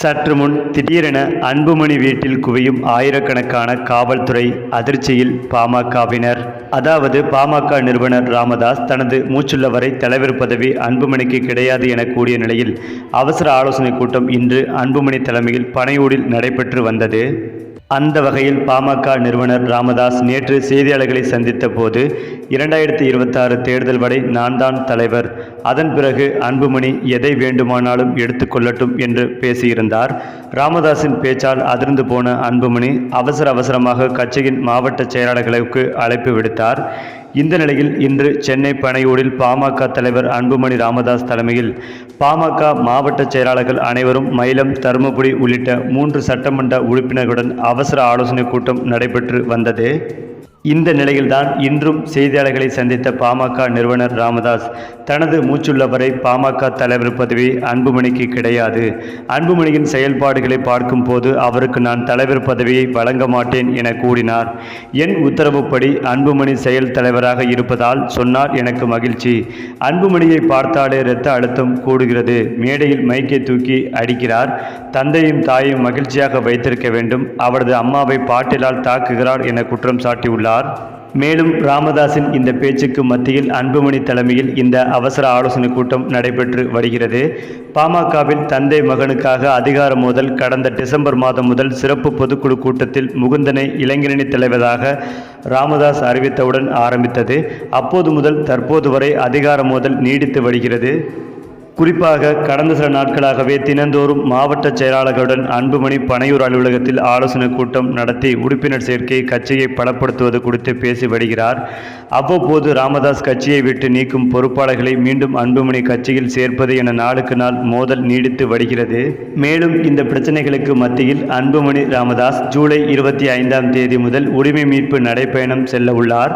சற்று முன் திடீரென அன்புமணி வீட்டில் குவியும் ஆயிரக்கணக்கான காவல்துறை அதிர்ச்சியில் பாமகவினர். அதாவது பாமக நிறுவனர் ராமதாஸ் தனது மூச்சுள்ளவரை தலைவர் பதவி அன்புமணிக்கு கிடையாது என கூடிய நிலையில் அவசர ஆலோசனைக் கூட்டம் இன்று அன்புமணி தலைமையில் பனையூரில் நடைபெற்று வந்தது. அந்த வகையில் பாமக நிறுவனர் ராமதாஸ் நேற்று செய்தியாளர்களை சந்தித்த போது இரண்டாயிரத்தி இருபத்தாறு தேர்தல் வரை நான் தான் தலைவர். அதன் பிறகு அன்புமணி எதை வேண்டுமானாலும் எடுத்துக்கொள்ளட்டும் என்று பேசியிருந்தார். ராமதாஸின் பேச்சால் அதிர்ந்து போன அன்புமணி அவசர அவசரமாக கட்சியின் மாவட்ட செயலாளர்களுக்கு அழைப்பு விடுத்தார். இந்த நிலையில் இன்று சென்னை பனையூரில் பாமக தலைவர் அன்புமணி ராமதாஸ் தலைமையில் பாமக மாவட்ட செயலாளர்கள் அனைவரும் மயிலம் தருமபுரி உள்ளிட்ட மூன்று சட்டமன்ற உறுப்பினர்களுடன் அவசர ஆலோசனைக் கூட்டம் நடைபெற்று வந்தது. இந்த நிலையில்தான் இன்றும் செய்தியாளர்களை சந்தித்த பாமக நிறுவனர் ராமதாஸ். தனது மூச்சுள்ளவரை பாமக தலைவர் பதவி அன்புமணிக்கு கிடையாது. அன்புமணியின் செயல்பாடுகளை பார்க்கும்போது அவருக்கு நான் தலைவர் பதவியை வழங்க மாட்டேன் என கூறினார். என் உத்தரவுப்படி அன்புமணி செயல் தலைவராக இருப்பதால் சொன்னார் எனக்கு மகிழ்ச்சி. அன்புமணியை பார்த்தாலே இரத்த அழுத்தம் கூடுகிறது. மேடையில் மைக்கை தூக்கி அடிக்கிறார். தந்தையும் தாயும் மகிழ்ச்சியாக வைத்திருக்க வேண்டும். அவரது அம்மாவை பாட்டிலால் தாக்குகிறார் என குற்றம் சாட்டியுள்ளார். மேலும் ராமதாஸின் இந்த பேச்சுக்கு மத்தியில் அன்புமணி தலைமையில் இந்த அவசர ஆலோசனை கூட்டம் நடைபெற்று வருகிறது. பாமகவில் தந்தை மகனுக்காக அதிகார மோதல் கடந்த டிசம்பர் மாதம் முதல் சிறப்பு பொதுக்குழு கூட்டத்தில் முகுந்தனை இளைஞரணி தலைவராக ராமதாஸ் அறிவித்தவுடன் ஆரம்பித்தது. அப்போது முதல் தற்போது வரை அதிகார மோதல் நீடித்து வருகிறது. குறிப்பாக கடந்த சில நாட்களாகவே தினந்தோறும் மாவட்ட செயலாளர்களுடன் அன்புமணி பனையூர் அலுவலகத்தில் ஆலோசனை கூட்டம் நடத்தி உறுப்பினர் சேர்க்கை கட்சியை பலப்படுத்துவது குறித்து பேசி வருகிறார். அவ்வப்போது ராமதாஸ் கட்சியை விட்டு நீக்கும் பொறுப்பாளர்களை மீண்டும் அன்புமணி கட்சியில் சேர்ப்பது என நாளுக்கு நாள் மோதல் நீடித்து வருகிறது. மேலும் இந்த பிரச்சனைகளுக்கு மத்தியில் அன்புமணி ராமதாஸ் ஜூலை இருபத்தி ஐந்தாம் தேதி முதல் உரிமை மீட்பு நடைப்பயணம் செல்ல உள்ளார்.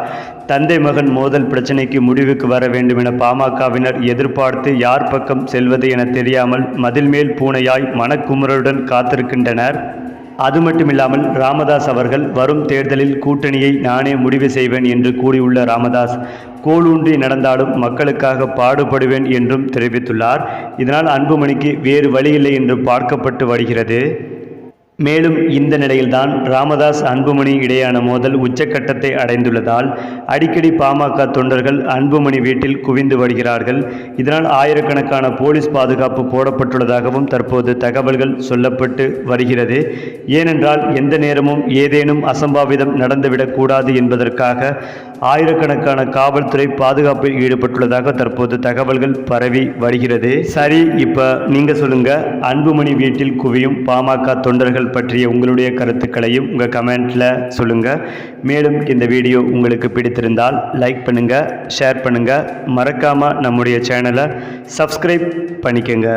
தந்தை மகன் மோதல் பிரச்சனைக்கு முடிவுக்கு வர வேண்டும் என பாமகவினர் எதிர்பார்த்து யார் பக்கம் செல்வது என தெரியாமல் மதில் மேல் பூனையாய் மனக்குமுறலுடன் காத்திருக்கின்றனர். அது மட்டுமில்லாமல் ராமதாஸ் அவர்கள் வரும் தேர்தலில் கூட்டணியை நானே முடிவு செய்வேன் என்று கூறியுள்ள ராமதாஸ் கோலூன்றி நடந்தாலும் மக்களுக்காக பாடுபடுவேன் என்றும் தெரிவித்துள்ளார். இதனால் அன்புமணிக்கு வேறு வழியில்லை என்று பார்க்கப்பட்டு வருகிறது. மேலும் இந்த நிலையில்தான் ராமதாஸ் அன்புமணி இடையான மோதல் உச்சக்கட்டத்தை அடைந்துள்ளதால் அடிக்கடி பாமக தொண்டர்கள் அன்புமணி வீட்டில் குவிந்து வருகிறார்கள். இதனால் ஆயிரக்கணக்கான போலீஸ் பாதுகாப்பு போடப்பட்டுள்ளதாகவும் தற்போது தகவல்கள் சொல்லப்பட்டு வருகிறது. ஏனென்றால் எந்த நேரமும் ஏதேனும் அசம்பாவிதம் நடந்துவிடக்கூடாது என்பதற்காக ஆயிரக்கணக்கான காவல்துறை பாதுகாப்பில் ஈடுபட்டுள்ளதாக தற்போது தகவல்கள் பரவி வருகிறது. சரி இப்போ நீங்க சொல்லுங்க. அன்புமணி வீட்டில் குவியும் பாமக தொண்டர்கள் பற்றிய உங்களுடைய கருத்துக்களையும் உங்கள் கமெண்ட்ல சொல்லுங்க. மேலும் இந்த வீடியோ உங்களுக்கு பிடித்திருந்தால் லைக் பண்ணுங்க ஷேர் பண்ணுங்க. மறக்காம நம்முடைய சேனலை சப்ஸ்கிரைப் பண்ணிக்கோங்க.